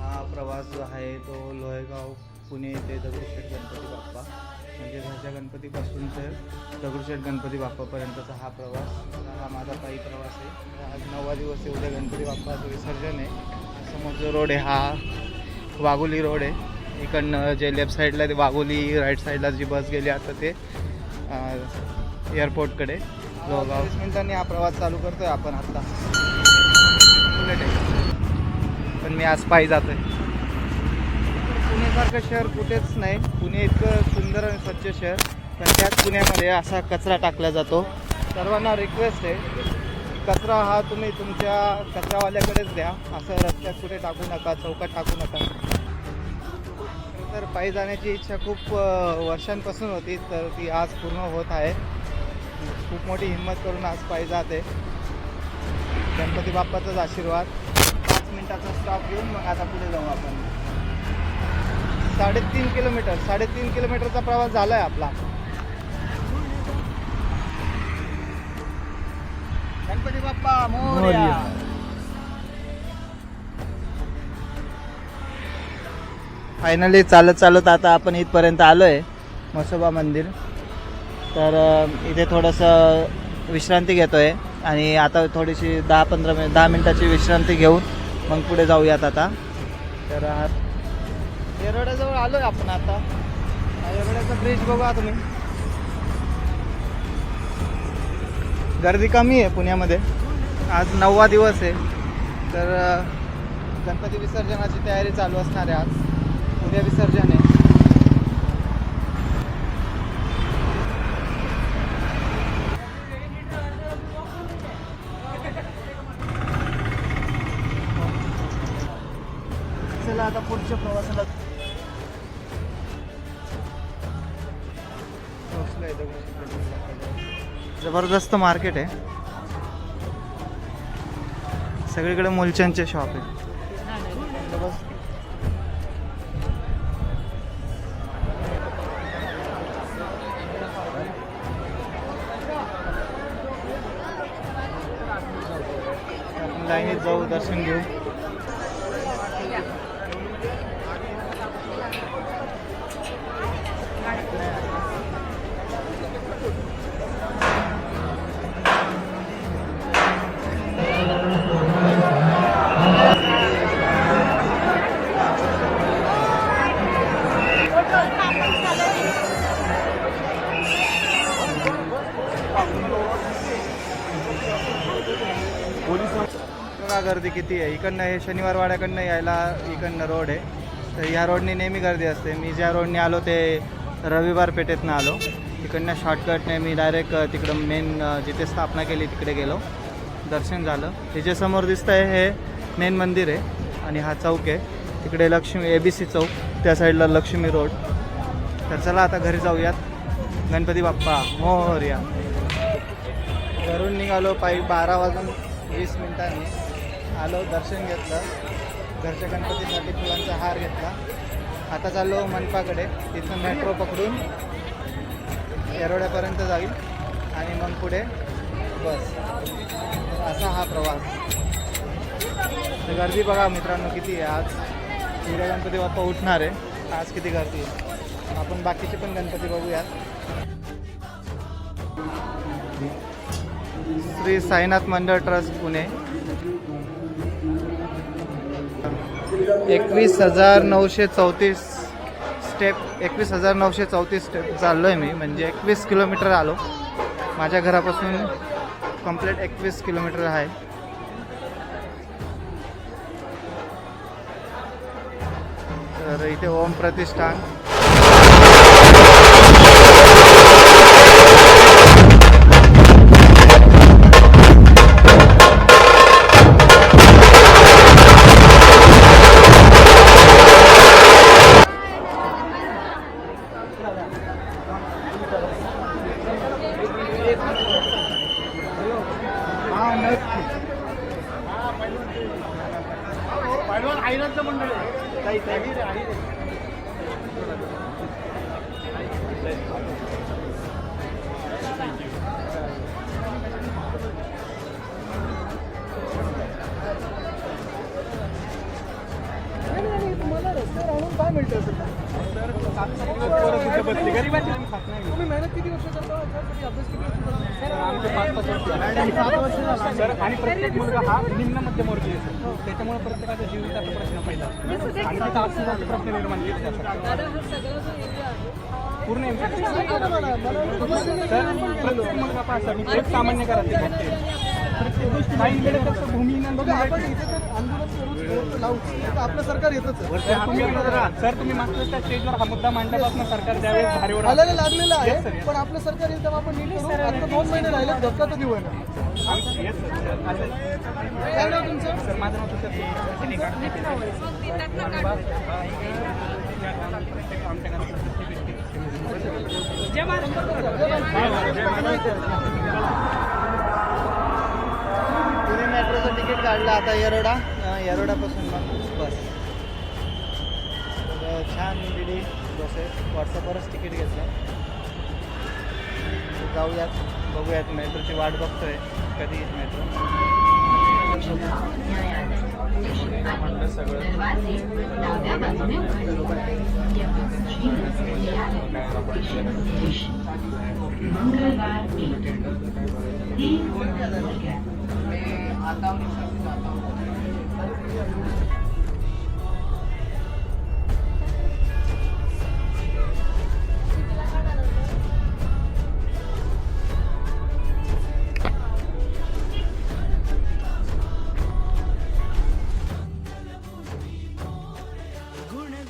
हा प्रवास जो आहे तो लोहेगाव पुणे ते दगडूशेठ गणपती बाप्पा. म्हणजे घरच्या गणपतीपासून तर दगडूशेठ गणपती बाप्पापर्यंतचा हा प्रवास हा माझा पायी प्रवास आहे. आज नववा दिवस आहे उद्या गणपती बाप्पाचं विसर्जन आहे. समोर जो रोड आहे हा वाघोली रोड आहे. इकडनं जे लेफ्ट साईडला ते वाघोली राईट साईडला जी बस गेली आता ते एअरपोर्टकडे वीस मिनिटांनी हा प्रवास चालू करतोय आपण आत्ता आहे. पण मी आज पायी जातोय. पुण्यासारखं शहर कुठेच नाही. पुणे इतकं सुंदर आणि स्वच्छ शहर. पण त्याच पुण्यामध्ये असा कचरा टाकला जातो. सर्वांना रिक्वेस्ट आहे कचरा हा तुम्ही तुमच्या कचरावाल्याकडेच द्या. असं रस्त्यात कुठे टाकू नका चौकात टाकू नका. तर पायी जाण्याची इच्छा खूप वर्षांपासून होती. तर ती आज पूर्ण होत आहे. खूप मोठी हिंमत करून आज पायी जाते. गणपती बाप्पाचाच आशीर्वाद. पाच मिनिटाचा स्टॉप घेऊन मग आता पुढे जाऊ आपण. साडेतीन किलोमीटर साडेतीन किलोमीटरचा प्रवास झाला आहे आपला. गणपती बाप्पा मोरया. फायनली चालत चालत आता आपण इथपर्यंत आलो आहे म्हसोबा मंदिर. तर इथे थोडंसं विश्रांती घेतो आहे आणि आता थोडीशी दहा पंधरा मिनिट दहा मिनिटाची विश्रांती घेऊन मग पुढे जाऊयात आता. तर येरवड्याजवळ आलो आहे आपण आता. येरवड्याचा ब्रिज बघा तुम्ही. गर्दी कमी आहे पुण्यामध्ये. आज नववा दिवस आहे. तर गणपती विसर्जनाची तयारी चालू असणार आहे आज. उद्या विसर्जन आहे. चला आता पुढच्या प्रवासाला जबरदस्त मार्केट आहे. सगळीकडे मुलच्यांचे शॉप आहे. लाईनीत जाऊ दर्शन घेऊ. गर्दी किती आहे? इकडनं हे शनिवार वाड्याकडनं यायला इकडनं रोड आहे. तर या रोडने नेहमी गर्दी असते. मी ज्या रोडने आलो ते रविवार पेठेतनं आलो. तिकडनं शॉर्टकटने मी डायरेक्ट तिकडं मेन जिथे स्थापना केली तिकडे गेलो. दर्शन झालं. हे जे समोर दिसतं आहे हे मेन मंदिर आहे आणि हा चौक आहे. तिकडे लक्ष्मी ए बी सी चौक त्या साईडला लक्ष्मी रोड. तर चला आता घरी जाऊयात. गणपती बाप्पा हो, हो, मोरया घरून निघालो पायी बारा वाजून वीस मिनिटांनी. आलो दर्शन घेतलं. घरच्या गणपतीसाठी फुलांचा हार घेतला. आता चाललो मनपाकडे. तिथून मेट्रो पकडून येरोड्यापर्यंत जाईल आणि मग पुढे बस. असा हा प्रवास. गर्दी बघा मित्रांनो किती आहे. आज उद्या गणपती बाप्पा उठणार आहे. आज किती गर्दी आहे. आपण बाकीचे पण गणपती बघूयात. श्री साईनाथ मंडळ ट्रस्ट पुणे. एकवीस हजार नऊशे चौतीस स्टेप एकवीस हजार नऊशे चौतीस स्टेप चाललो आहे मी. म्हणजे एकवीस किलोमीटर आलो. माझ्या घरापासून कंप्लीट एकवीस किलोमीटर आहे. तर इथे ओम प्रतिष्ठान. आईराचं काही रस्त्यावर आणून काय मिळतं तुम्ही मेहनत किती वर्ष करता अभ्यास किती सर आणि प्रत्येक मुलगा हा निम्न मध्यमवर्गीय आहे त्याच्यामुळे प्रत्येकाच्या जीविताचा प्रश्न पहिला आणि तिथं प्रश्न निर्माण केले पूर्ण सर. प्रत्येक मुलगा पास एक सामान्य करायचे आपलं सरकार येतच आहे. सर तुम्ही सर तुम्ही मागच्या त्या स्टेजवर हा मुद्दा मांडल्यापासून सरकार त्यावेळेस धारेवर आलं. हालायला लागलेलं आहे. पण आपलं सरकार येईल तेव्हा आपण नीट करू आता दोन महिने राहिले धक्का तर देऊ. काय नाव तुमचं सर माझं नाव तुषार काढला आता येरोडा. अं, येरोडापासून मग बस. तर छान दिली बस आहे. व्हॉट्सअपवरच तिकीट घेतलं. जाऊयात बघूयात. मेट्रोची वाट बघतोय. कधी येईल मेट्रो? मंगळवार atau